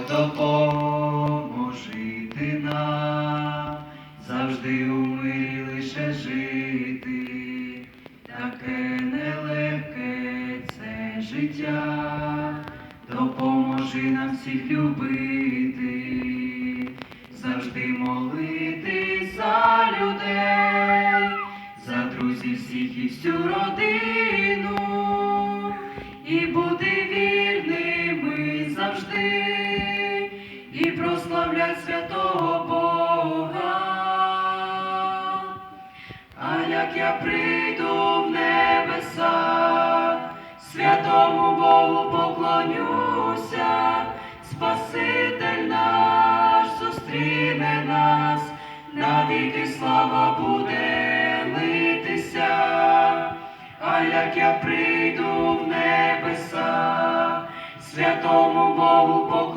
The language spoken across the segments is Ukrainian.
Господь допоможи нам, завжди у мирі лише жити, таке нелегке це життя, допоможи нам всіх любити, завжди молити за людей, за друзів всіх і всю родину, і бути вірними завжди, і прославлять святого Бога. А як я прийду в небеса, святому Богу поклонюся, Спаситель наш зустріне нас, навіки слава буде литися. А як я прийду в небеса, святому Богу поклонюся,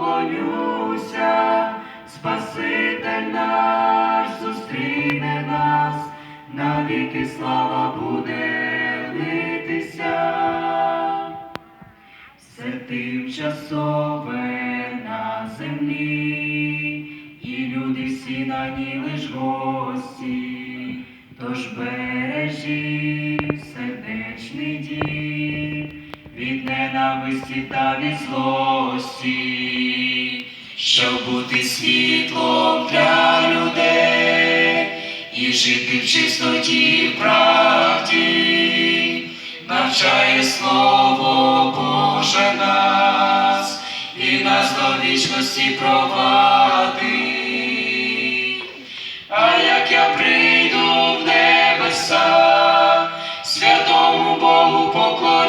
Спаситель наш зустріне нас, навіки слава буде литися. Все тимчасове на землі, і люди всі на ній лиш гості, тож бережи сердечний дім від ненависті та від злості, щоб бути світлом для людей і жити в чистоті і правді, навчає слово Боже нас і нас до вічності провадить. А як я прийду в небеса, святому Богу поклонюся,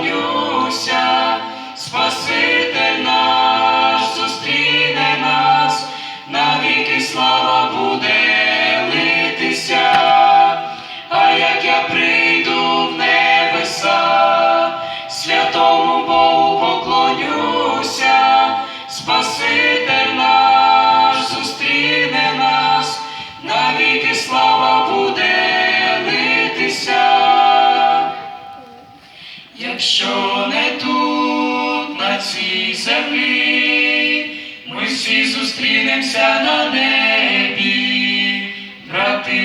Якщо не тут, на цій землі, ми всі зустрінемося на небі, брати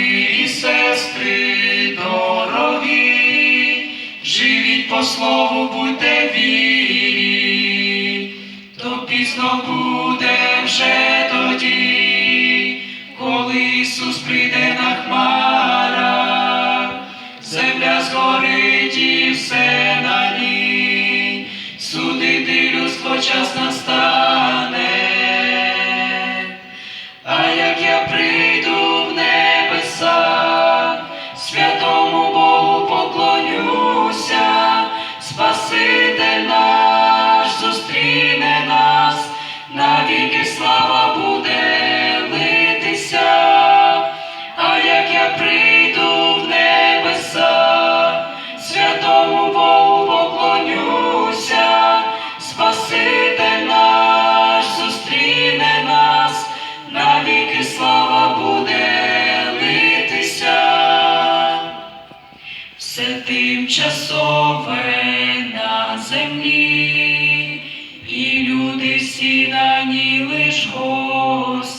і сестри дорогі, живіть по слову, будьте вірі, то пізно буде вже і все на ній, судити людство час настане. Все тимчасове на землі, і люди всі на ній лиш гості.